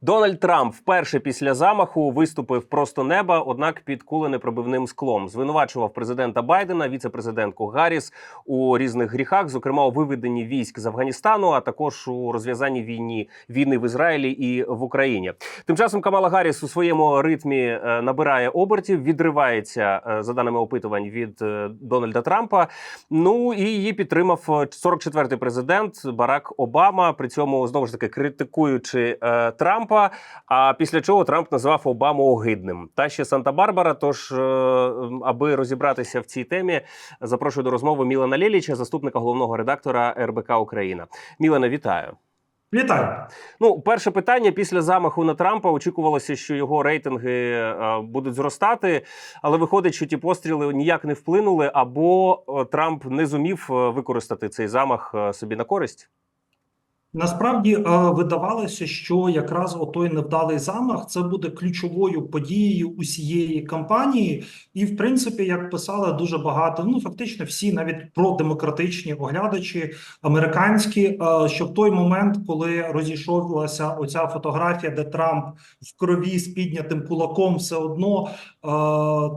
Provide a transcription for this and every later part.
Дональд Трамп вперше після замаху виступив просто неба, однак під куленепробивним склом. Звинувачував президента Байдена, віце-президентку Гарріс у різних гріхах, зокрема у виведенні військ з Афганістану, а також у розв'язанні війні війни в Ізраїлі і в Україні. Тим часом Камала Гарріс у своєму ритмі е, набирає обертів, відривається е, за даними опитувань від е, Дональда Трампа. Ну і її підтримав е, 44-й президент Барак Обама. При цьому знову ж таки критикуючи е, Трампа. А після чого Трамп назвав Обаму огидним. Та ще Санта-Барбара. Тож, е, аби розібратися в цій темі, запрошую до розмови Мілана Лєліча, заступника головного редактора РБК Україна. Мілана, вітаю. Вітаю. Ну, перше питання після замаху на Трампа очікувалося, що його рейтинги е, будуть зростати, але виходить, що ті постріли ніяк не вплинули, або е, Трамп не зумів е, використати цей замах собі на користь. Насправді е, видавалося, що якраз отой невдалий замах це буде ключовою подією усієї кампанії, і в принципі, як писали дуже багато, ну фактично всі, навіть продемократичні оглядачі американські, е, що в той момент, коли розійшовлася оця фотографія, де Трамп в крові з піднятим кулаком, все одно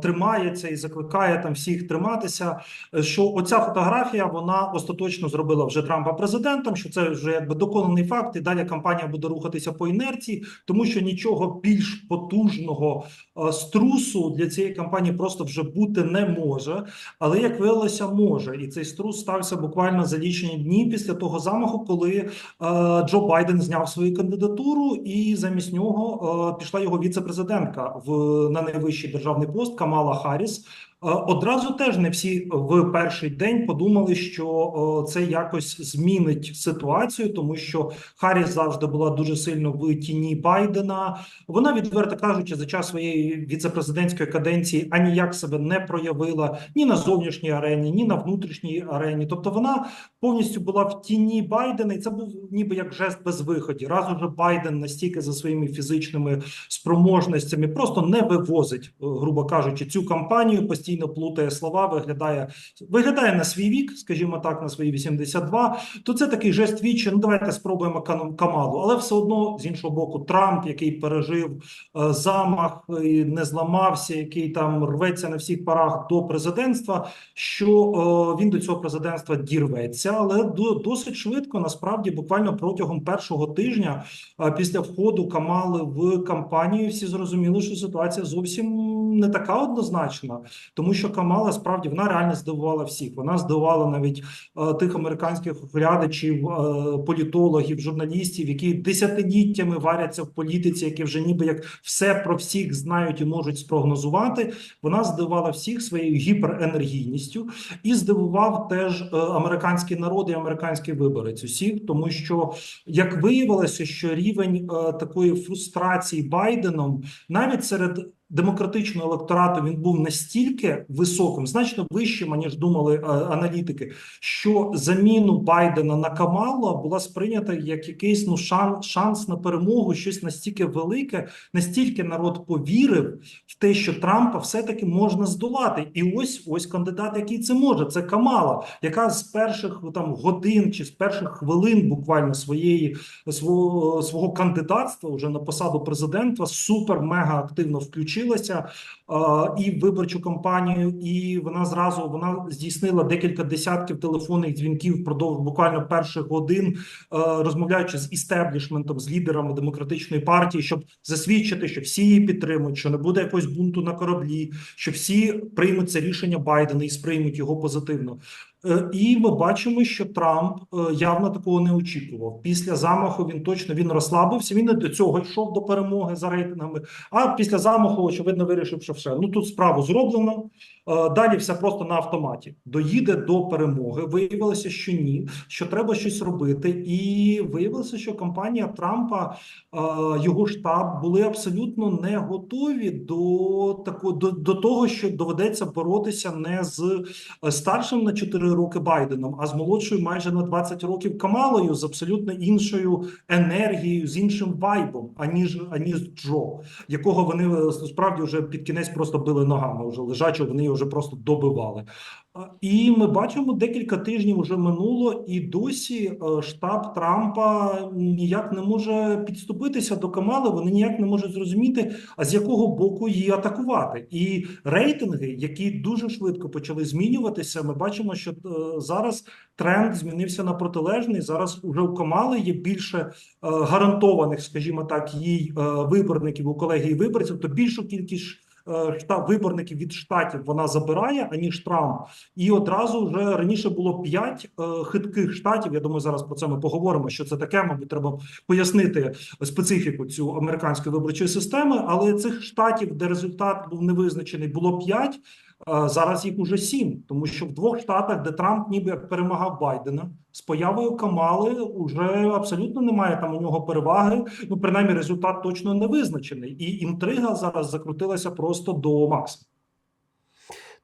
тримається і закликає там всіх триматися. е, Що оця фотографія вона остаточно зробила вже Трампа президентом, що це вже якби доконаний факт, і далі кампанія буде рухатися по інерції, тому що нічого більш потужного е, струсу для цієї кампанії просто вже бути не може. Але як виявилося, може, і цей струс стався буквально за лічені дні після того замаху, коли е, Джо Байден зняв свою кандидатуру, і замість нього е, пішла його віце-президентка в на найвищий державний пост Камала Харріс. Е, Одразу теж не всі в перший день подумали, що це якось змінить ситуацію, тому що Харріс завжди була дуже сильно в тіні Байдена. Вона, відверто кажучи, за час своєї віцепрезидентської каденції аніяк себе не проявила ні на зовнішній арені, ні на внутрішній арені. Тобто вона повністю була в тіні Байдена, і це був ніби як жест без виході. Раз уже Байден настільки за своїми фізичними спроможностями просто не вивозить, е, грубо кажучи, цю кампанію, постійно плутає слова, виглядає виглядає на свій вік, скажімо так, на свої 82, То це такий жест вічі. Ну давайте спробуємо Камалу, але все одно з іншого боку, Трамп, який пережив е, замах, і не зламався, який там рветься на всіх парах до президентства. Що е, він до цього президентства дірветься, але до, досить швидко, насправді, буквально протягом першого тижня а після входу Камали в кампанію всі зрозуміли, що ситуація зовсім не така однозначна, тому що Камала справді вона реально здивувала всіх. Вона здивувала навіть е, тих американських оглядачів, е, політологів, журналістів, які десятиліттями варяться в політиці, які вже ніби як все про всіх знають і можуть спрогнозувати. Вона здивувала всіх своєю гіперенергійністю і здивував теж е, американський народ і американський виборець усіх, тому що як виявилося, що рівень е, такої фрустрації Байденом навіть серед демократичного електорату він був настільки високим, значно вищим, аніж думали е, аналітики, що заміну Байдена на Камала була сприйнята як якийсь ну шан, шанс на перемогу, щось настільки велике, настільки народ повірив в те, що Трампа все-таки можна здолати. І ось ось кандидат, який це може. Це Камала, яка з перших там годин чи з перших хвилин буквально своєї свого свого кандидатства вже на посаду президента супер мега активно включилася е, і виборчу кампанію, і вона зразу вона здійснила декілька десятків телефонних дзвінків впродовж буквально перших годин, е, розмовляючи з істеблішментом, з лідерами демократичної партії, щоб засвідчити, що всі її підтримують, що не буде якогось бунту на кораблі, що всі приймуть це рішення Байдена і сприймуть його позитивно. Е, І ми бачимо, що Трамп е, явно такого не очікував. Після замаху він точно він розслабився. Він не до цього йшов до перемоги за рейтингами. А після замаху, очевидно, вирішив, що все ну тут справу зроблено. Е, Далі все просто на автоматі. Доїде до перемоги. Виявилося, що ні, що треба щось робити. І виявилося, що компанія Трампа, е, його штаб були абсолютно не готові до такого до, до того, що доведеться боротися не з е, старшим на 4 роки Байденом, а з молодшою майже на 20 років Камалою з абсолютно іншою енергією, з іншим вайбом, аніж аніж Джо, якого вони справді вже під кінець просто били ногами. Вже лежачого вони вже просто добивали. І ми бачимо, декілька тижнів вже минуло, і досі е, штаб Трампа ніяк не може підступитися до Камали. Вони ніяк не можуть зрозуміти, а з якого боку її атакувати. І рейтинги, які дуже швидко почали змінюватися, ми бачимо, що е, зараз тренд змінився на протилежний. Зараз уже у Камали є більше е, гарантованих, скажімо так, їй виборників у колегії виборців, то більшу кількість Е, штаб виборників від штатів вона забирає аніж Трамп, і одразу вже раніше було п'ять е, хитких штатів. Я думаю, зараз про це ми поговоримо. Що це таке? Мабуть, треба пояснити специфіку цю американської виборчої системи. Але цих штатів, де результат був не визначений, було п'ять. Зараз їх уже сім, тому що в двох штатах, де Трамп ніби як перемагав Байдена, з появою Камали вже абсолютно немає там у нього переваги. Ну принаймні, результат точно не визначений, і інтрига зараз закрутилася просто до максимуму.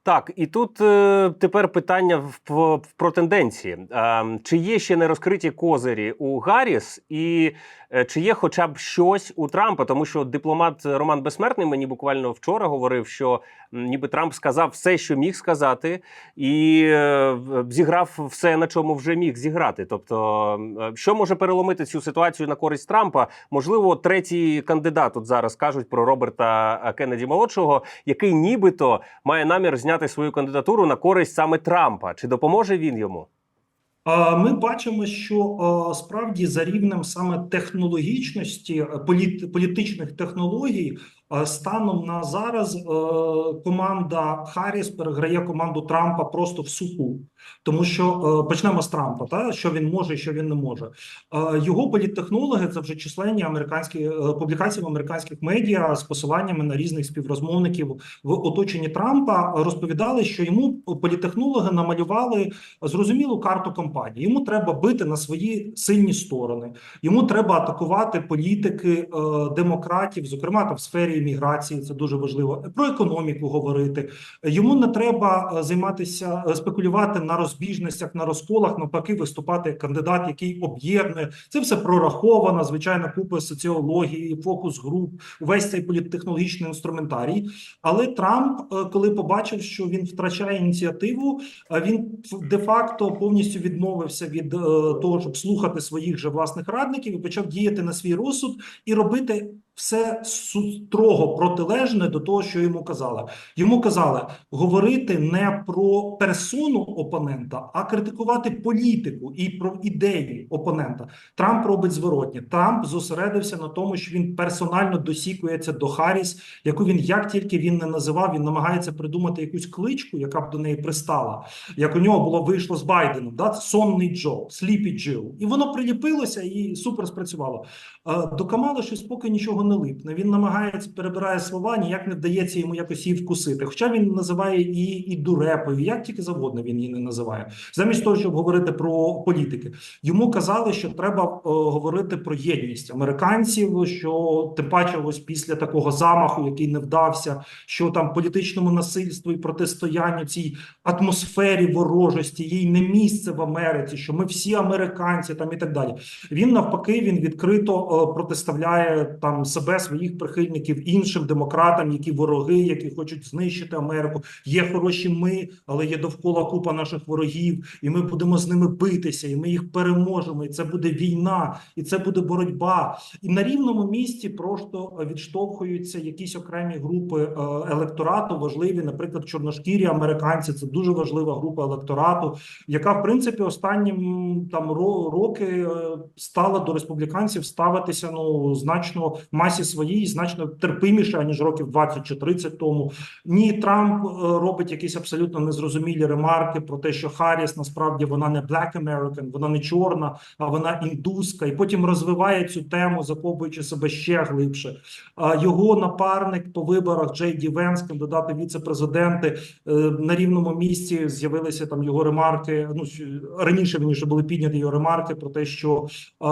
Так, і тут е, тепер питання в, в, про тенденції. Е, чи є ще не розкриті козирі у Гарріс, і е, чи є хоча б щось у Трампа? Тому що дипломат Роман Безсмертний мені буквально вчора говорив, що ніби Трамп сказав все, що міг сказати, і е, зіграв все, на чому вже міг зіграти. Тобто, е, що може переломити цю ситуацію на користь Трампа? Можливо, третій кандидат тут зараз кажуть про Роберта е, Кеннеді молодшого, який нібито має намір зняти свою кандидатуру на користь саме Трампа. Чи допоможе він йому? Ми бачимо, що справді за рівнем саме технологічності, е, політичних технологій, станом на зараз е, команда Харріс переграє команду Трампа просто в суху. Тому що е, почнемо з Трампа, та що він може, що він не може. Е, Його політтехнологи це вже численні американські е, публікації в американських медіа з посиланнями на різних співрозмовників в оточенні Трампа розповідали, що йому політтехнологи намалювали зрозумілу карту кампанії. Йому треба бити на свої сильні сторони. Йому треба атакувати політики е, демократів, зокрема там в сфері імміграції. Це дуже важливо. Про економіку говорити. Йому не треба е, займатися е, спекулювати на розбіжностях, на розколах. Навпаки, виступати кандидат, який об'єднує. Це все прораховано. Звичайно, купа соціології, фокус груп, увесь цей політтехнологічний інструментарій. Але Трамп, е, коли побачив, що він втрачає ініціативу, він де-факто повністю відмовився від того, щоб слухати своїх же власних радників і почав діяти на свій розсуд і робити все строго протилежне до того, що йому казали. Йому казали говорити не про персону опонента, а критикувати політику і про ідеї опонента. Трамп робить зворотнє. Трамп зосередився на тому, що він персонально досікується до Харріс, яку він як тільки він не називав, він намагається придумати якусь кличку, яка б до неї пристала. Як у нього було вийшло з Байденом, да? сонний Джо, Сліпі Джо. І воно приліпилося і супер спрацювало. Е, До Камали щось поки нічого не липне. Він намагається перебирає слова, ніяк не вдається йому якось її вкусити. Хоча він називає її і дурепою, як тільки завгодно він її не називає. Замість того, щоб говорити про політики, йому казали, що треба е, говорити про єдність американців. Що тим паче, ось після такого замаху, який не вдався, що там політичному насильству і протистоянню цій атмосфері ворожості, їй не місце в Америці, що ми всі американці там і так далі. Він навпаки він відкрито е, протиставляє там себе своїх прихильників іншим демократам, які вороги, які хочуть знищити Америку. Є хороші ми, але є довкола купа наших ворогів, і ми будемо з ними битися, і ми їх переможемо. І це буде війна, і це буде боротьба. І на рівному місці просто відштовхуються якісь окремі групи е, електорату, важливі, наприклад, чорношкірі американці. Це дуже важлива група електорату, яка в принципі останнім там роки е, стала до республіканців ставитися ну значно масі своїй, значно терпиміше ніж років 20 чи 30 тому. Ні, Трамп е, робить якісь абсолютно незрозумілі ремарки про те, що Харріс насправді вона не Black American, вона не чорна, а вона індуска, і потім розвиває цю тему, закопуючи себе ще глибше. Його напарник по виборах Джей Ді Венс, кандидати віце-президенти, е, на рівному місці з'явилися там його ремарки. Ну раніше вже були підняті його ремарки про те, що е,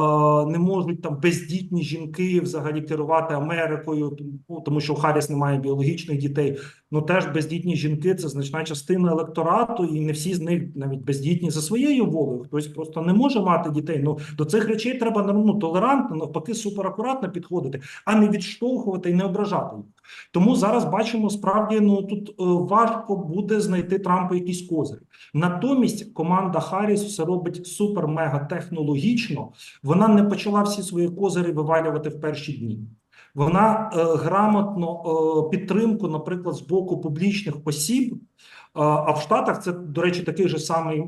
не можуть там бездітні жінки взагалі керувати Америкою, тому- тому що у Харріс немає біологічних дітей. Ну теж бездітні жінки це значна частина електорату, і не всі з них навіть бездітні за своєю волею. Хтось просто не може мати дітей. Ну до цих речей треба ну, толерантно, навпаки, суперакуратно підходити, а не відштовхувати і не ображати їх. Тому зараз бачимо справді ну тут е, важко буде знайти Трампу якісь козирі. Натомість команда Харріс все робить супер-мега технологічно. Вона не почала всі свої козирі вивалювати в перші дні. Вона е, грамотно е, підтримку, наприклад, з боку публічних осіб. е, А в Штатах це, до речі, такий же самий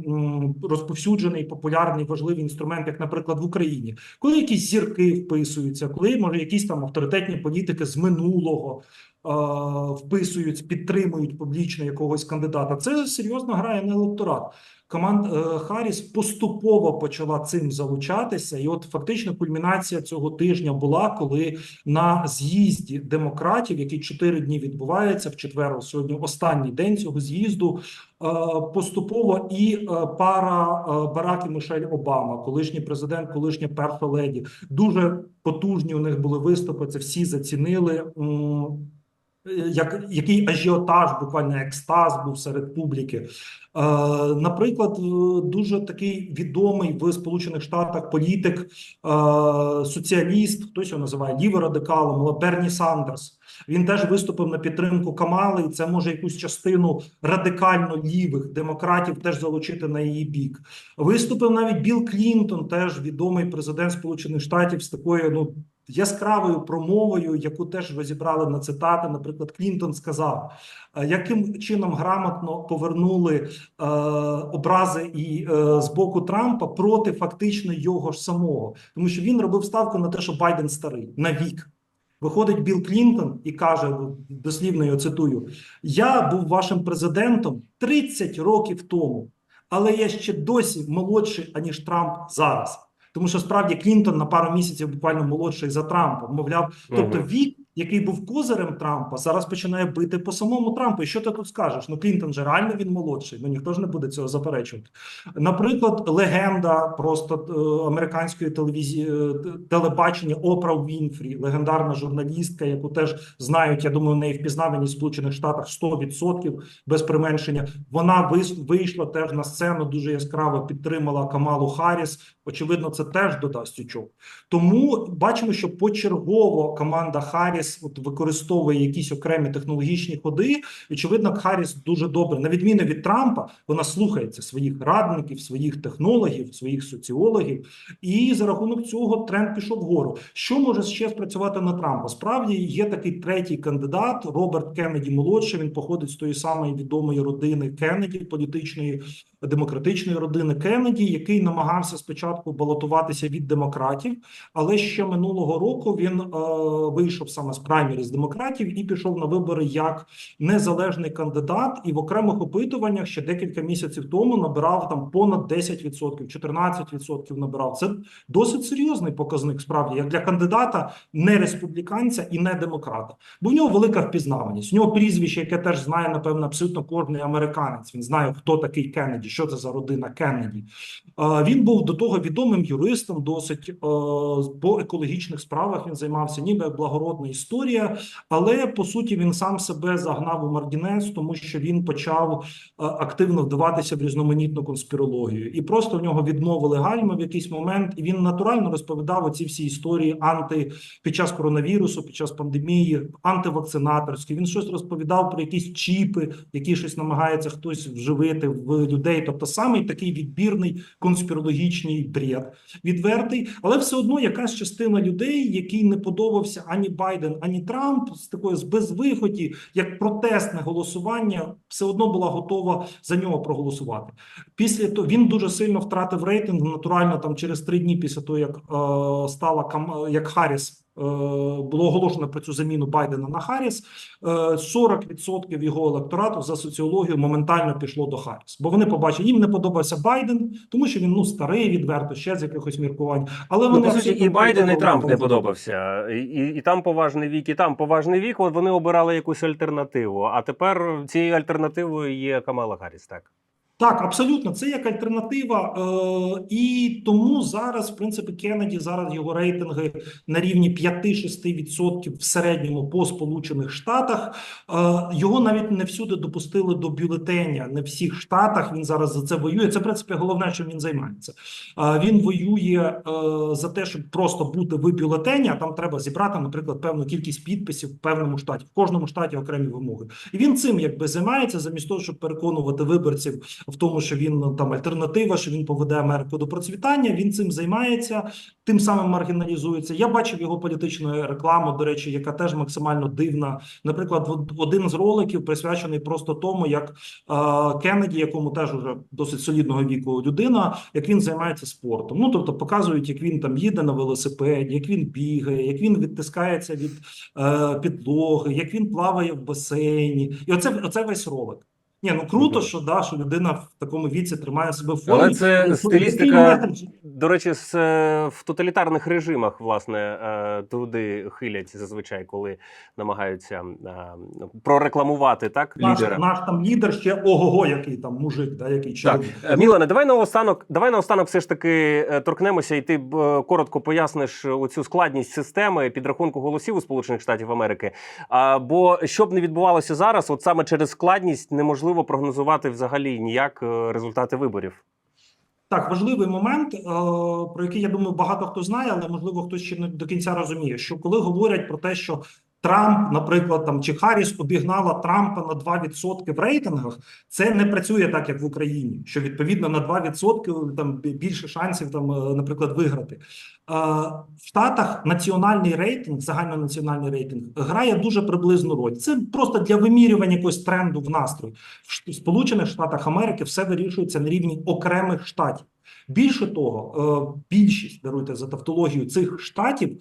розповсюджений, популярний, важливий інструмент, як, наприклад, в Україні, коли якісь зірки вписуються, коли може якісь там авторитетні політики з минулого вписуються, підтримують публічно якогось кандидата. Це серйозно грає на електорат. Команд е, Харріс поступово почала цим залучатися, і от фактично кульмінація цього тижня була, коли на з'їзді демократів, який чотири дні відбувається в четвер, сьогодні останній день цього з'їзду. е, Поступово і е, пара Барак і Мишель Обама, колишній президент, колишня перша леді, дуже потужні у них були виступи. Це всі зацінили. Як який ажіотаж, буквально екстаз був серед публіки. Е, Наприклад, е, дуже такий відомий в Сполучених Штатах політик, е, соціаліст, хтось його називає ліворадикалом, але Берні Сандерс. Він теж виступив на підтримку Камали, і це може якусь частину радикально лівих демократів теж залучити на її бік. Виступив навіть Білл Клінтон, теж відомий президент Сполучених Штатів з такою ну яскравою промовою, яку теж розібрали на цитати. Наприклад, Клінтон сказав, е, яким чином грамотно повернули е, образи і е, з боку Трампа проти фактично його ж самого, тому що він робив ставку на те, що Байден старий на вік. Виходить Білл Клінтон і каже, дослівно його цитую: Я був вашим президентом 30 років тому, але я ще досі молодший, аніж Трамп зараз. Тому що справді Клінтон на пару місяців буквально молодший за Трампа. Мовляв, тобто вік, який був козирем Трампа, зараз починає бити по самому Трампу. І що ти тут скажеш? Ну Клінтон же реально він молодший. Ну ніхто ж не буде цього заперечувати. Наприклад, легенда просто е, американської телевізії е, телебачення Опра Вінфрі, легендарна журналістка, яку теж знають. Я думаю, в неї впізнаваність в Сполучених Штатах 100% без применшення. Вона вийшла теж на сцену, дуже яскраво підтримала Камалу Харріс. Очевидно, це теж додасть очок. Тому бачимо, що почергово команда Харріс от використовує якісь окремі технологічні ходи. Очевидно, Харріс дуже добре, на відміну від Трампа, вона слухається своїх радників, своїх технологів, своїх соціологів, і за рахунок цього тренд пішов вгору. Що може ще спрацювати на Трампа? Справді є такий третій кандидат Роберт Кеннеді молодший. Він походить з тої самої відомої родини Кеннеді, політичної демократичної родини Кеннеді, який намагався спочатку балотуватися від демократів, але ще минулого року він е, вийшов саме з праймері з демократів і пішов на вибори як незалежний кандидат. І в окремих опитуваннях ще декілька місяців тому набирав там понад 10%, 14% набирав. Це досить серйозний показник, справді як для кандидата, не республіканця і не демократа. Бо в нього велика впізнаваність. У нього прізвище, яке теж знає, напевно, абсолютно кожний американець. Він знає, хто такий Кеннеді, що це за родина Кеннеді. Він був до того відомим юристом, досить е, по екологічних справах він займався, ніби як благородна історія, але по суті він сам себе загнав у маргінез, тому що він почав е, активно вдаватися в різноманітну конспірологію, і просто в нього відмовили гальми в якийсь момент, і він натурально розповідав оці всі історії анти під час коронавірусу, під час пандемії, антивакцинаторські. Він щось розповідав про якісь чіпи, які щось намагається хтось вживити в людей. Тобто самий такий відбірний конспірологічний бред, відвертий, але все одно якась частина людей, який не подобався ані Байден, ані Трамп, з такої з безвиході, як протестне голосування, все одно була готова за нього проголосувати. Після того він дуже сильно втратив рейтинг. Натурально там через три дні після того, як е, стала як Харріс. Е, Було оголошено про цю заміну Байдена на Харріс. е, 40% його електорату за соціологію моментально пішло до Харріс, бо вони побачили, їм не подобався Байден, тому що він ну старий відверто, ще з якихось міркувань. Але Ну, вони суті, і Байден, і Трамп не подобався. І, і, і там поважний вік, і там поважний вік. От вони обирали якусь альтернативу. А тепер цією альтернативою є Камала Гарріс. Так Так, абсолютно, це як альтернатива, е, і тому зараз, в принципі, Кеннеді, зараз його рейтинги на рівні 5-6% в середньому по Сполучених Штатах. Е, його навіть не всюди допустили до бюлетеня. Не всіх штатах він зараз за це воює. Це в принципі головне, чим він займається. Е, він воює е, за те, щоб просто бути в бюлетені, а там треба зібрати, наприклад, певну кількість підписів в певному штаті. В кожному штаті окремі вимоги. І він цим якби займається, замість того, щоб переконувати виборців в тому, що він ну, там альтернатива, що він поведе Америку до процвітання. Він цим займається, тим самим маргіналізується. Я бачив його політичну рекламу, до речі, яка теж максимально дивна. Наприклад, один з роликів присвячений просто тому, як е, Кеннеді, якому теж уже досить солідного віку людина, як він займається спортом. Ну тобто показують, як він там їде на велосипеді, як він бігає, як він відтискається від е, підлоги, як він плаває в басейні, і оце, оце весь ролик. Ні, ну круто, що да, що людина в такому віці тримає себе в формі. Але це Ну, стилістика. До речі, з, е, в тоталітарних режимах власне е, туди хилять зазвичай, коли намагаються е, прорекламувати так Наш, лідера. наш там лідер ще ого-го, який там мужик, да, який чоловік. Мілане, давай наостанок, давай наостанок все ж таки торкнемося, і ти коротко поясниш оцю складність системи підрахунку голосів у Сполучених Штатів Америки. А, бо що б не відбувалося зараз, от саме через складність неможливо прогнозувати взагалі ніяк е, результати виборів. Так, важливий момент, е, про який я думаю, багато хто знає, але можливо хтось ще не до кінця розуміє, що коли говорять про те, що Трамп, наприклад, там чи Харріс обігнала Трампа на 2% в рейтингах, це не працює так, як в Україні. Що відповідно на 2% там більше шансів, там, е, наприклад, виграти. Е, В Штатах національний рейтинг, загальнонаціональний рейтинг, грає дуже приблизну роль. Це просто для вимірювання якогось тренду в настрої. В Сполучених Штатах Америки все вирішується на рівні окремих штатів. Більше того, е, більшість даруйте за тавтологію цих штатів, е,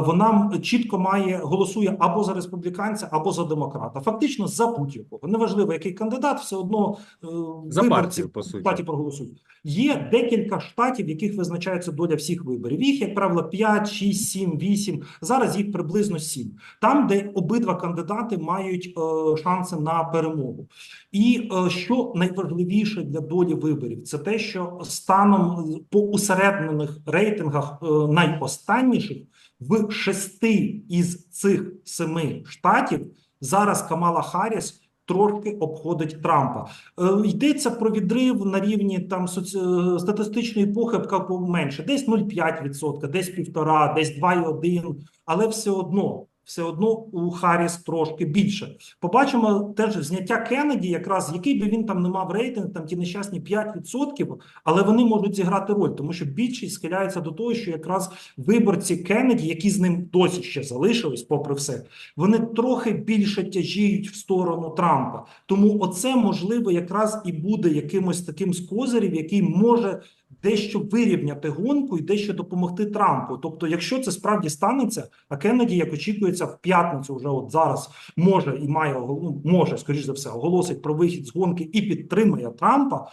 вона чітко має голосує або за республіканця, або за демократа. Фактично за будь-якого. Неважливо, який кандидат, все одно е, За виборці партію, по суті. штаті проголосують. Є декілька штатів, в яких визначається доля всіх виборів. Їх, як правило, 5, 6, 7, 8. Зараз їх приблизно 7. Там, де обидва кандидати мають шанси на перемогу. І що найважливіше для долі виборів, це те, що станом по усереднених рейтингах е, найостанніших в шести із цих семи штатів зараз Камала Харріс трошки обходить Трампа. Е, Йдеться про відрив на рівні там соці... е, статистичної похибка менше, десь 0,5%, десь 1,5%, десь 2,1%, але все одно. Все одно у Харріс трошки більше. Побачимо теж зняття Кеннеді, якраз який би він там не мав рейтинг, там ті нещасні 5%, але вони можуть зіграти роль, тому що більшість схиляється до того, що якраз виборці Кеннеді, які з ним досі ще залишились, попри все, вони трохи більше тяжіють в сторону Трампа. Тому оце можливо якраз і буде якимось таким з козирів, який може дещо вирівняти гонку і дещо допомогти Трампу. Тобто, якщо це справді станеться, а Кеннеді, як очікується, в п'ятницю вже от зараз може і має ну, може, скоріш за все, оголосить про вихід з гонки і підтримує Трампа.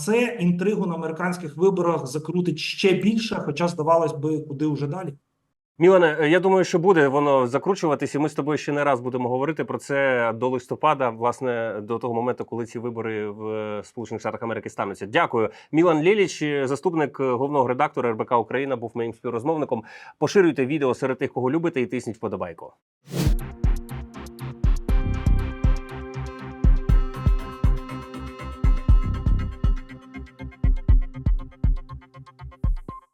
Це інтригу на американських виборах закрутить ще більше, хоча здавалось би, куди вже далі. Мілане, е, я думаю, що буде воно закручуватись, і ми з тобою ще не раз будемо говорити про це до листопада, власне, до того моменту, коли ці вибори в е, Сполучених Штатах Америки стануться. Дякую. Мілан Ліліч, е, заступник головного редактора РБК Україна, був моїм співрозмовником. Поширюйте відео серед тих, кого любите, і тисніть вподобайку.